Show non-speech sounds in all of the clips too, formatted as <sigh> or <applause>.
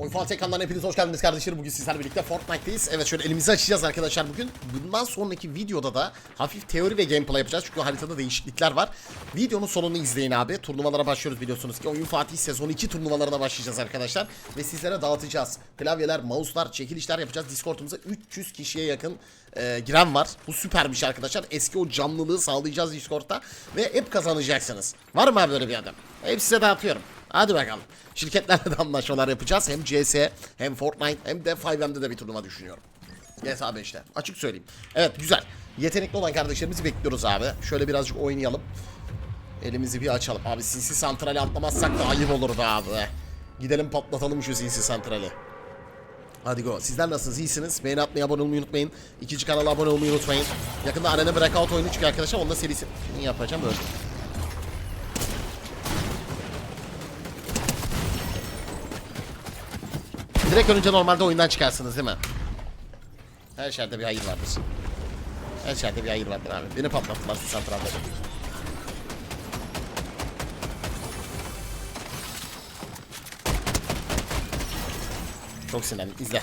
Oyun Fatih kanalına hepiniz hoş geldiniz kardeşlerim. Bugün sizlerle birlikte Fortnite'teyiz. Evet şöyle elimizi açacağız arkadaşlar bugün. Bundan sonraki videoda da hafif teori ve gameplay yapacağız. Çünkü haritada değişiklikler var. Videonun sonunu izleyin abi. Turnuvalara başlıyoruz biliyorsunuz ki. Oyun Fatih sezon 2 turnuvalarına başlayacağız arkadaşlar. Ve sizlere dağıtacağız. Klavyeler, mouse'lar, çekilişler yapacağız. Discord'umuza 300 kişiye yakın e, giren var. Bu süper bir şey arkadaşlar. Eski o canlılığı sağlayacağız Discord'da. Ve hep kazanacaksınız. Var mı abi böyle bir adam? Hep size dağıtıyorum. Hadi bakalım. Şirketlerle de anlaşmalar yapacağız. Hem CS hem Fortnite hem de 5M'de de bir turnuva düşünüyorum. GTA 5'te. Açık söyleyeyim. Evet güzel. Yetenekli olan kardeşlerimizi bekliyoruz abi. Şöyle birazcık oynayalım. Elimizi bir açalım. Abi sinsi santrali atlamazsak da ayıp olur be abi. Gidelim patlatalım şu sinsi santrali. Hadi go. Sizler nasılsınız? İyisiniz. Beğeni atmayı, abone olmayı unutmayın. İkinci kanala abone olmayı unutmayın. Yakında Arena Breakout oyunu çıkıyor arkadaşlar. Onda serisi yapacağım böyle. Direkt önce normalde oyundan çıkarsınız değil mi? Her şerde bir hayır vardır. Her şerde bir hayır vardır abi. Beni patlattılar şu santralde. Çok sinirlendim. İzle.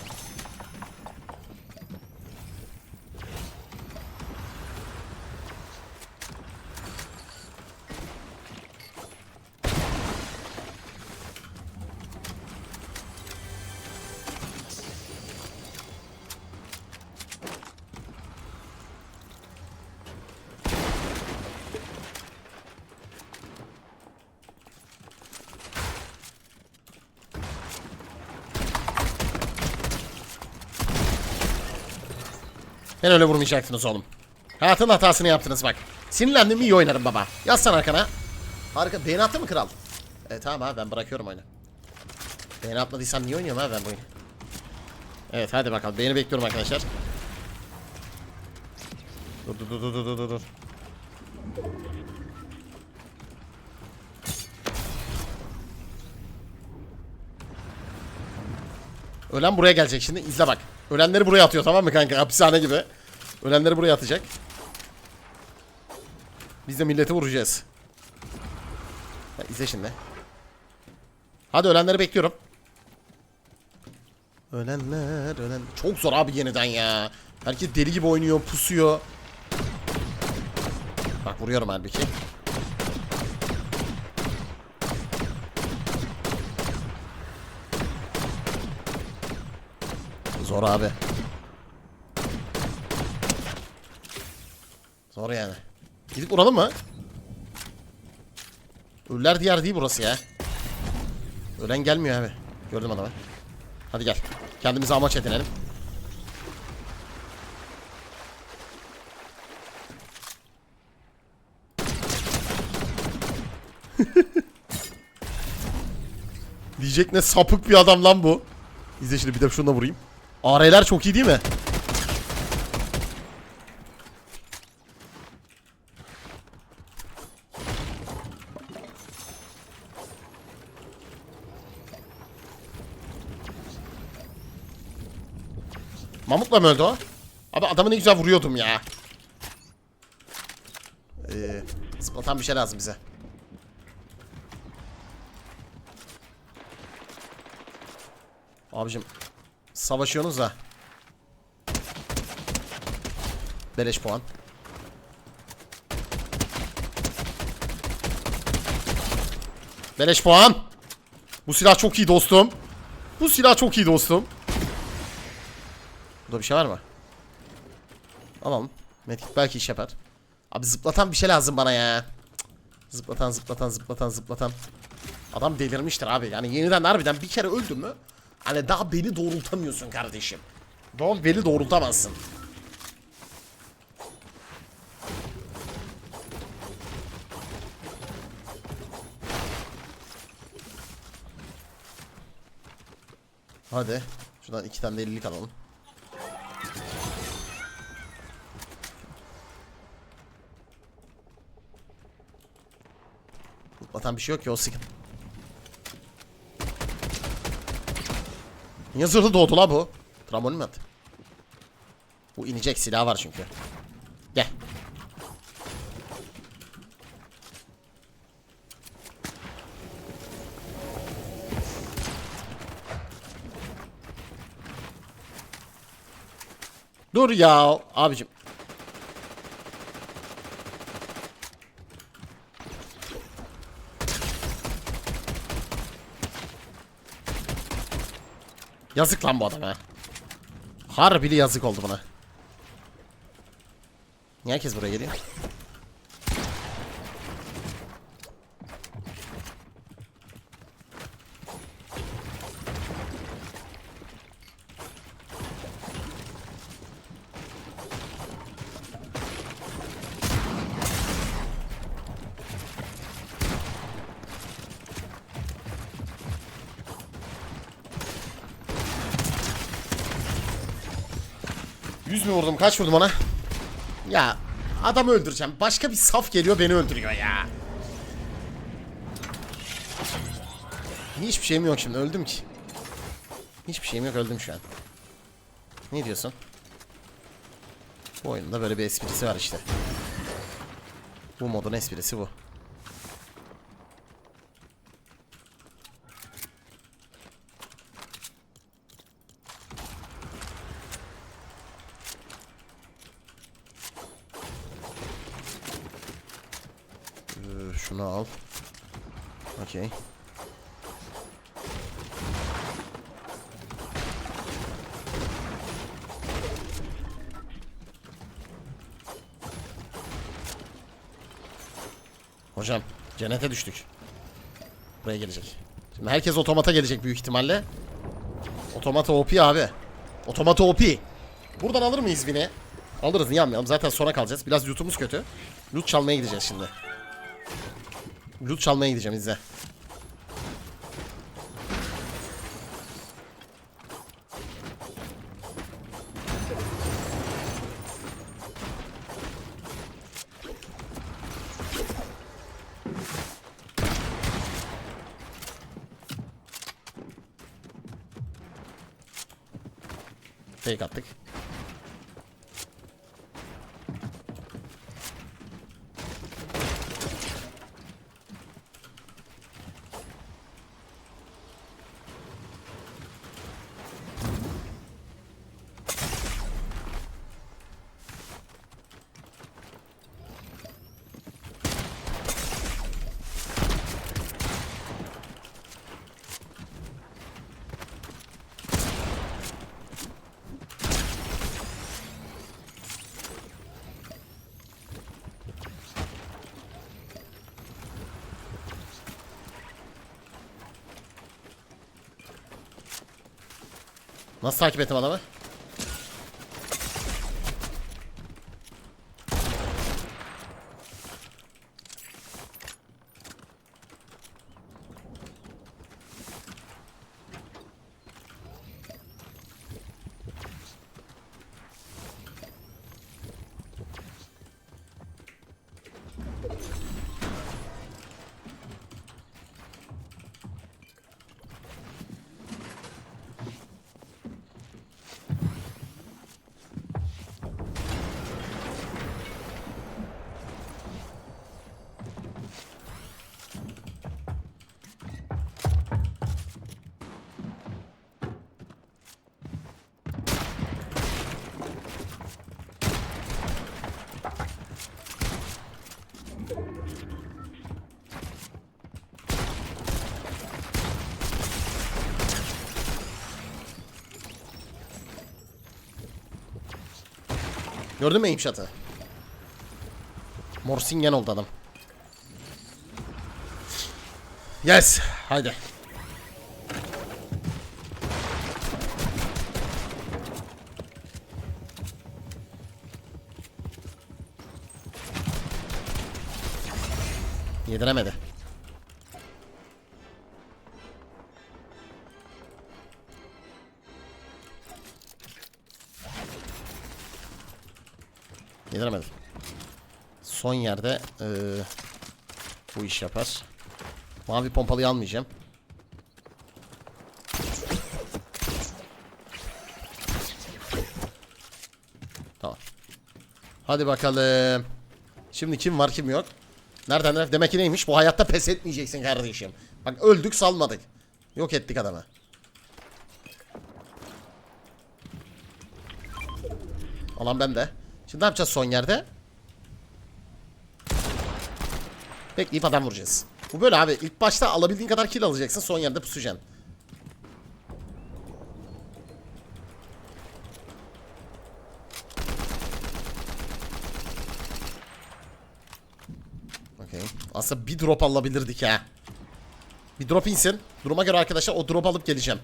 Ben öyle vurmayacaktınız oğlum. Hayatın hatasını yaptınız bak. Sinirlendim iyi oynarım baba. Yazsan arkana. Harika. Beğeni attı mı kral? Evet tamam abi ben bırakıyorum oyunu. Beğeni atmadıysam niye oynuyorum abi ben bu oyunu? Evet hadi bakalım. Beğeni bekliyorum arkadaşlar. Dur dur dur dur dur dur dur. Ölen buraya gelecek şimdi. İzle bak. Ölenleri buraya atıyor tamam mı kanka? Hapishane gibi. Ölenleri buraya atacak. Biz de milleti vuracağız. Ha, izle şimdi. Hadi ölenleri bekliyorum. Ölenler, ölen. Çok zor abi yeniden ya. Herkes deli gibi oynuyor, pusuyor. Bak vuruyorum halbuki. Zor abi. Zor yani. Gidip vuralım mı? Ölüler diyar değil burası ya. Ölen gelmiyor abi. Gördüm adamı. Hadi gel. Kendimize amaç edinelim. <laughs> Diyecek ne sapık bir adam lan bu. İzle şimdi bir de şunu da vurayım. AR'ler çok iyi değil mi? Mamutla mı öldü o? Abi adamı ne güzel vuruyordum ya. Ee, zıplatan bir şey lazım bize. Abicim savaşıyorsunuz da. Beleş puan. Beleş puan. Bu silah çok iyi dostum. Bu silah çok iyi dostum. Burada bir şey var mı? Alalım. Medkit belki iş yapar. Abi zıplatan bir şey lazım bana ya. Zıplatan zıplatan zıplatan zıplatan. Adam delirmiştir abi. Yani yeniden harbiden bir kere öldü mü? Hani daha beni doğrultamıyorsun kardeşim. Doğal beni doğrultamazsın. Hadi. Şuradan iki tane de 50'lik alalım. patlatan bir şey yok ki o sıkıntı. Niye zırhlı doğdu la bu? Trambolin mi attı? Bu inecek silah var çünkü. Gel. Dur ya abicim. Yazık lan bu adama. Harbili yazık oldu buna. Niye herkes buraya geliyor? Yüz mü vurdum? Kaç vurdum ona? Ya adamı öldüreceğim. Başka bir saf geliyor beni öldürüyor ya. Hiçbir şeyim yok şimdi. Öldüm ki. Hiçbir şeyim yok. Öldüm şu an. Ne diyorsun? Bu oyunda böyle bir esprisi var işte. Bu modun esprisi bu. Ee, Şunu al. Okey. Hocam cennete düştük. Buraya gelecek. Şimdi herkes otomata gelecek büyük ihtimalle. Otomata OP abi. Otomata OP. Buradan alır mıyız Vin'i? Alırız niye almayalım? Zaten sona kalacağız. Biraz lootumuz kötü. Loot çalmaya gideceğiz şimdi. Loot çalmaya gideceğim izle. Fake attık. Nasıl takip ettim adamı? Gördün mü shot'ı? Morsingen oldu adam. Yes. Haydi. Yediremedi. Yediremedi. Son yerde eee, bu iş yapar. Mavi pompalıyı almayacağım. Tamam. Hadi bakalım. Şimdi kim var kim yok. Nereden nereden? Demek ki neymiş? Bu hayatta pes etmeyeceksin kardeşim. Bak öldük salmadık. Yok ettik adamı. Alan bende. Şimdi ne yapacağız son yerde? Bekleyip adam vuracağız. Bu böyle abi. İlk başta alabildiğin kadar kill alacaksın. Son yerde pusacaksın. Okey. Aslında bir drop alabilirdik ha. Bir drop insin. Duruma göre arkadaşlar o drop alıp geleceğim.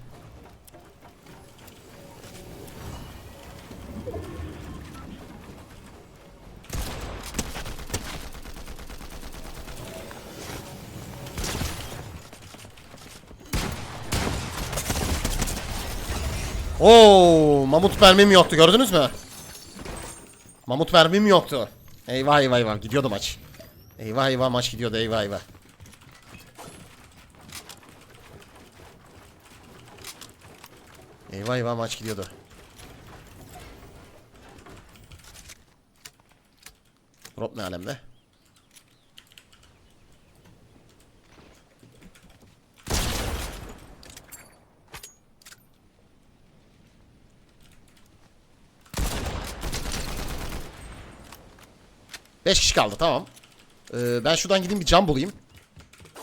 Oo, mamut mermim yoktu gördünüz mü? Mamut mermim yoktu. Eyvah eyvah eyvah gidiyordu maç. Eyvah eyvah maç gidiyordu eyvah eyvah. Eyvah eyvah maç gidiyordu. Drop ne alemde? Beş kişi kaldı tamam. Ee, ben şuradan gideyim bir cam bulayım.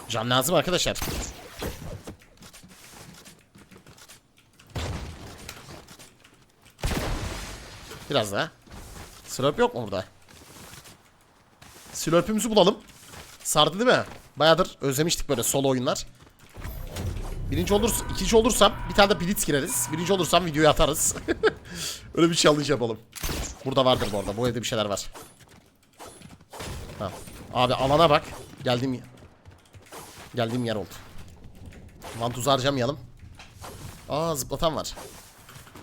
Cam lazım arkadaşlar. Biraz daha. Slurp yok mu burada? Slurp'ümüzü bulalım. Sardı değil mi? Bayağıdır özlemiştik böyle solo oyunlar. Birinci olursa, ikinci olursam bir tane de blitz gireriz. Birinci olursam videoyu atarız. <laughs> Öyle bir challenge yapalım. Burada vardır bu arada. Bu evde bir şeyler var. Tamam. Abi alana bak. Geldiğim Geldiğim yer oldu. Vantuz harcamayalım. Aa zıplatan var.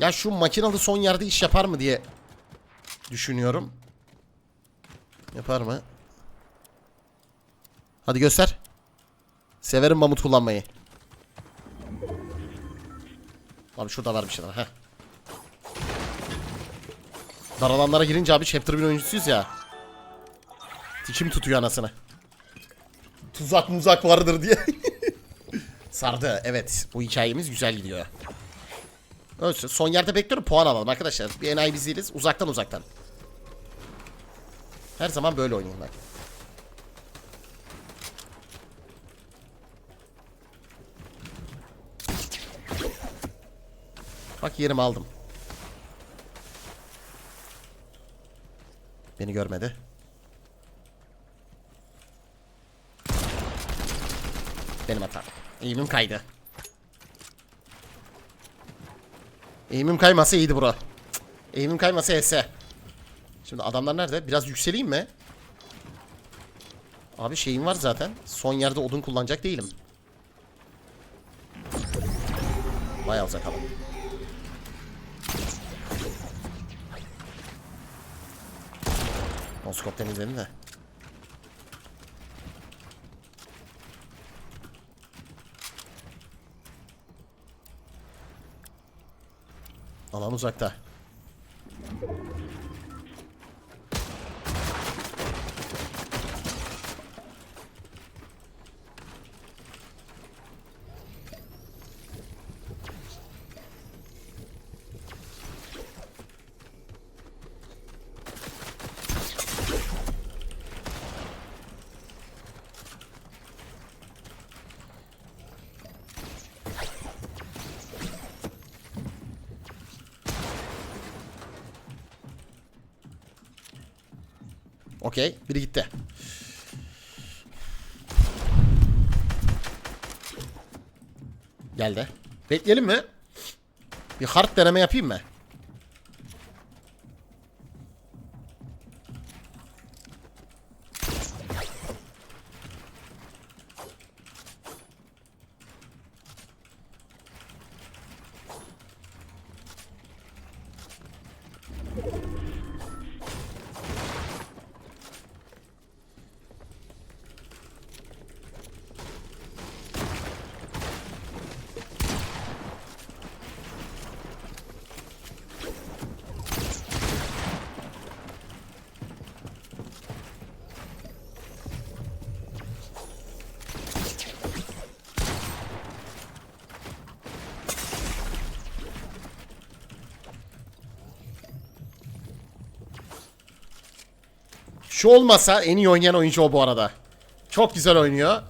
Ya şu makinalı son yerde iş yapar mı diye düşünüyorum. Yapar mı? Hadi göster. Severim mamut kullanmayı. Abi şurada var bir şeyler. Heh. Dar alanlara girince abi chapter 1 oyuncusuyuz ya. Tikim tutuyor anasını. Tuzak muzak vardır diye. <laughs> Sardı evet. Bu hikayemiz güzel gidiyor. Ölsün. Son yerde bekliyorum puan alalım arkadaşlar. Bir enayi biz değiliz. Uzaktan uzaktan. Her zaman böyle oynayın bak. Bak yerimi aldım. Beni görmedi. Benim hatam. Eğimim kaydı. Eğimim kaymasa iyiydi. Cık. Eğimim kaymasa ese. Şimdi adamlar nerede? Biraz yükseleyim mi? Abi şeyim var zaten. Son yerde odun kullanacak değilim. Bayağı uzak alalım. Moskop temizledim de. Alan uzakta. Okey. Biri gitti. Geldi. Bekleyelim mi? Bir hard deneme yapayım mı? Şu olmasa en iyi oynayan oyuncu o bu arada. Çok güzel oynuyor.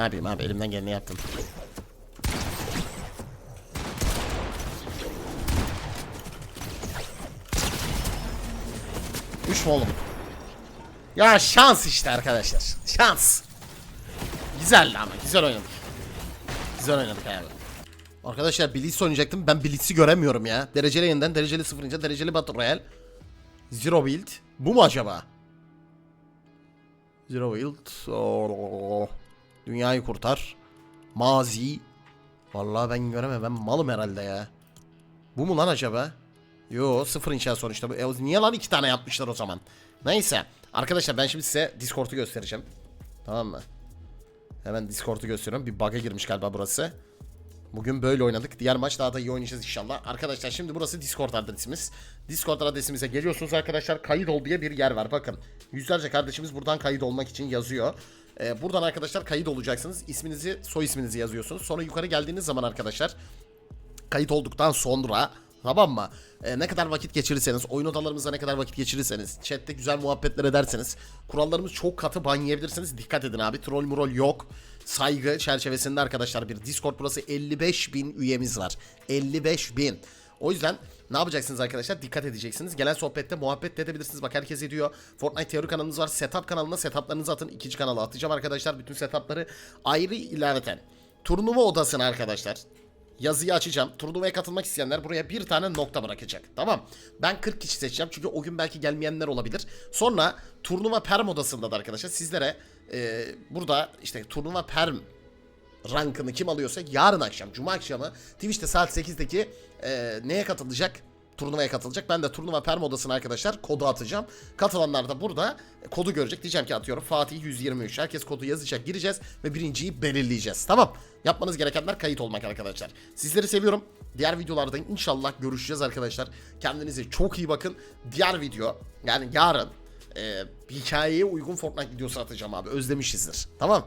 Ne yapayım abi elimden geleni yaptım. Üç oğlum? Ya şans işte arkadaşlar. Şans. Güzeldi ama güzel oynadık. Güzel oynadık abi. Arkadaşlar Blitz oynayacaktım. Ben Blitz'i göremiyorum ya. Dereceli yeniden, dereceli sıfırınca, dereceli Battle Royale. Zero build. Bu mu acaba? Zero build. Oo. Dünyayı kurtar. Mazi. Vallahi ben göremem. Malım herhalde ya. Bu mu lan acaba? Yo sıfır inşaat sonuçta. E, niye lan iki tane yapmışlar o zaman? Neyse. Arkadaşlar ben şimdi size Discord'u göstereceğim. Tamam mı? Hemen Discord'u gösteriyorum. Bir bug'a girmiş galiba burası. Bugün böyle oynadık. Diğer maç daha da iyi oynayacağız inşallah. Arkadaşlar şimdi burası Discord adresimiz. Discord adresimize geliyorsunuz arkadaşlar. Kayıt ol diye bir yer var. Bakın yüzlerce kardeşimiz buradan kayıt olmak için yazıyor. Ee, buradan arkadaşlar kayıt olacaksınız. İsminizi, soy isminizi yazıyorsunuz. Sonra yukarı geldiğiniz zaman arkadaşlar kayıt olduktan sonra tamam mı? Ee, ne kadar vakit geçirirseniz, oyun odalarımızda ne kadar vakit geçirirseniz, chatte güzel muhabbetler ederseniz, kurallarımız çok katı ban yiyebilirsiniz. Dikkat edin abi. Troll murol yok. Saygı çerçevesinde arkadaşlar bir Discord burası 55 bin üyemiz var. 55 bin. O yüzden ne yapacaksınız arkadaşlar? Dikkat edeceksiniz. Gelen sohbette muhabbet de edebilirsiniz. Bak herkes ediyor. Fortnite teori kanalımız var. Setup kanalına setuplarınızı atın. İkinci kanala atacağım arkadaşlar. Bütün setupları ayrı ilaveten. Turnuva odasına arkadaşlar yazıyı açacağım. Turnuvaya katılmak isteyenler buraya bir tane nokta bırakacak. Tamam. Ben 40 kişi seçeceğim çünkü o gün belki gelmeyenler olabilir. Sonra turnuva perm odasında da arkadaşlar sizlere e, burada işte turnuva perm rankını kim alıyorsa yarın akşam cuma akşamı Twitch'te saat 8'deki e, neye katılacak? Turnuvaya katılacak. Ben de turnuva perm odasına arkadaşlar kodu atacağım. Katılanlar da burada kodu görecek. Diyeceğim ki atıyorum Fatih 123. Herkes kodu yazacak. Gireceğiz ve birinciyi belirleyeceğiz. Tamam. Yapmanız gerekenler kayıt olmak arkadaşlar. Sizleri seviyorum. Diğer videolarda inşallah görüşeceğiz arkadaşlar. Kendinize çok iyi bakın. Diğer video yani yarın e, hikayeye uygun Fortnite videosu atacağım abi. Özlemişizdir. Tamam.